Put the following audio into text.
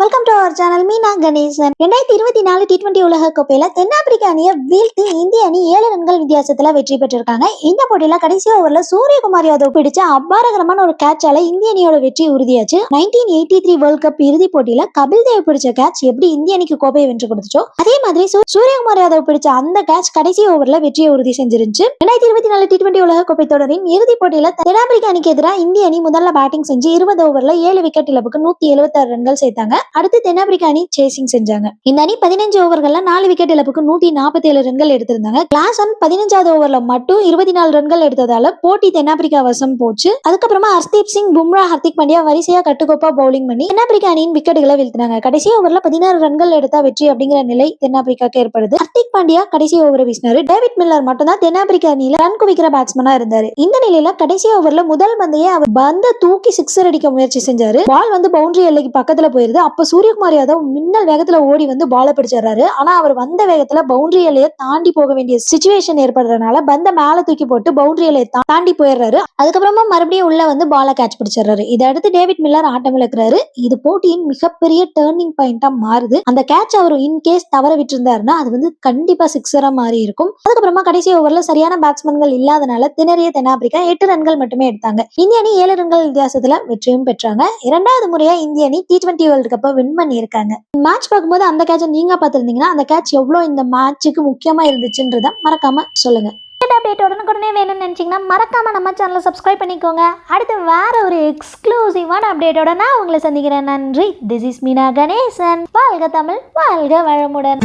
Welcome to our channel Meena Ganesan ரெண்டாயிரத்தி இருபத்தி நாலு டி டுவெண்டி உலக கோப்பையில தென்னாப்பிரிக்க அணியை வீழ்த்தி இந்திய அணி ஏழு ரன்கள் வித்தியாசத்துல வெற்றி பெற்றிருக்காங்க. இந்த போட்டியில கடைசி ஓவர்ல சூரியகுமார் யாதவ் பிடிச்ச அபாரகரமான ஒரு கேட்சால இந்திய அணியோட வெற்றி உறுதியாச்சு. Nineteen eighty three world cup இறுதி போட்டியில கபில் தேவ் பிடிச்ச கேட்ச் எப்படி இந்திய அணிக்கு கோப்பையை வென்று கொடுத்துச்சோ அதே மாதிரி சூரியகுமார் யாதவ் பிடிச்ச அந்த கேட்ச் கடைசி ஓவர்ல வெற்றியை உறுதி செஞ்சிருந்துச்சு. ரெண்டாயிரத்தி இருபத்தி நாலு டி டுவெண்டி உலக கோப்பை தொடரின் இறுதி போட்டியில தென்னாப்பிரிக்க அணிக்கு எதிராக இந்திய அணி முதல்ல பேட்டிங் செஞ்சு இருபது ஓவர்ல ஏழு விக்கெட் இழப்புக்கு நூத்தி எழுபத்தாறு ரன்கள் சேர்த்தாங்க. அடுத்து தென்னாப்பிரிக்கா அணி சேசிங் செஞ்சாங்க. இந்த அணி பதினஞ்சு ஓவர்கள்ல நாலு விக்கெட் இழப்புக்கு நூத்தி நாற்பத்தி ஏழு ரன்கள் எடுத்திருந்தாங்க. கிளாஸ் ஒன் பதினஞ்சாவது ஓவர்ல மட்டும் இருபத்தி நாலு ரன்கள் எடுத்ததால போட்டி தென்னாப்பிரிக்கா வசம் போச்சு. அதுக்கப்புறமா ஹர்தீப் சிங் பும்ரா ஹர்திக் பாண்டியா வரிசையா கட்டுக்கோப்பா பவுலிங் பண்ணி தென்னாப்பிரிக்கா அணியின் விக்கெட்டுகளை வீழ்த்தினாங்க. கடைசி ஓவர்ல பதினாறு ரன்கள் எடுத்தா வெற்றி அப்படிங்கிற நிலை தென்னாப்பிரிக்காக்கு ஏற்படுது. ஹர்திக் பாண்டியா கடைசி ஓவரை வீசினாரு. டேவிட் மில்லர் மட்டும் தான் தென்னாப்பிரிக்கா அணியில ரன் குவிக்கிற பேட்ஸ்மனா இருந்தாரு. இந்த நிலையில கடைசி ஓவர்ல முதல் பந்தையே அவர் பந்த தூக்கி சிக்ஸர் அடிக்க முயற்சி செஞ்சாரு. பால் வந்து பவுண்டரி எல்லைக்கு பக்கத்துல போயிருது. அப்போ சூரியகுமார் யாதவ் மின்னல் வேகத்தில் ஓடி வந்து பாலை பிடிச்சிடுறாரு. ஆனால் அவர் வந்த வேகத்தில் பவுண்டரி எல்லையை தாண்டி போக வேண்டிய சுச்சுவேஷன் ஏற்படுறதுனால பந்த மேலே தூக்கி போட்டு பவுண்டரி எல்லையை தாண்டி போயிடுறாரு. அதுக்கப்புறமா மறுபடியும் உள்ள வந்து பாலை கேட்ச் பிடிச்சிடுறாரு. இதை அடுத்து டேவிட் மில்லர் ஆட்டம் இழக்கிறாரு இது போட்டியின் மிகப்பெரிய டேர்னிங் பாயிண்டா மாறுது. அந்த கேட்ச் அவர் இன்கேஸ் தவற விட்டுருந்தாருன்னா அது வந்து கண்டிப்பா சிக்ஸரா மாறி இருக்கும். அதுக்கப்புறமா கடைசி ஓவர்ல சரியான பேட்ஸ்மேன்கள் இல்லாதனால திணறிய தென்னாப்பிரிக்கா எட்டு ரன்கள் மட்டுமே எடுத்தாங்க. இந்திய அணி ஏழு ரன்கள் வித்தியாசத்துல வெற்றியும் பெற்றாங்க. இரண்டாவது முறையா இந்திய அணி டி டுவெண்டி வேர்ல்டு கப்பை வின் பண்ணியிருக்காங்க. மேட்ச் பார்க்கும்போது அந்த கேட்சை நீங்க பார்த்துருந்தீங்கன்னா அந்த கேட்ச் எவ்வளோ இந்த மேட்சுக்கு முக்கியமா இருந்துச்சுன்றத மறக்காம சொல்லுங்க. அப்டேட் உடனுக்குடனே வேணும்னு நினச்சிங்கன்னா மறக்காம நம்ம சேனலை சப்ஸ்கிரைப் பண்ணிக்கோங்க. அடுத்து வேற ஒரு எக்ஸ்க்ளூசிவான அப்டேட்டோட நான் உங்களை சந்திக்கிறேன். நன்றி. This is Meena Ganesan. வாழ்க தமிழ் வாழ்க வளமுடன்.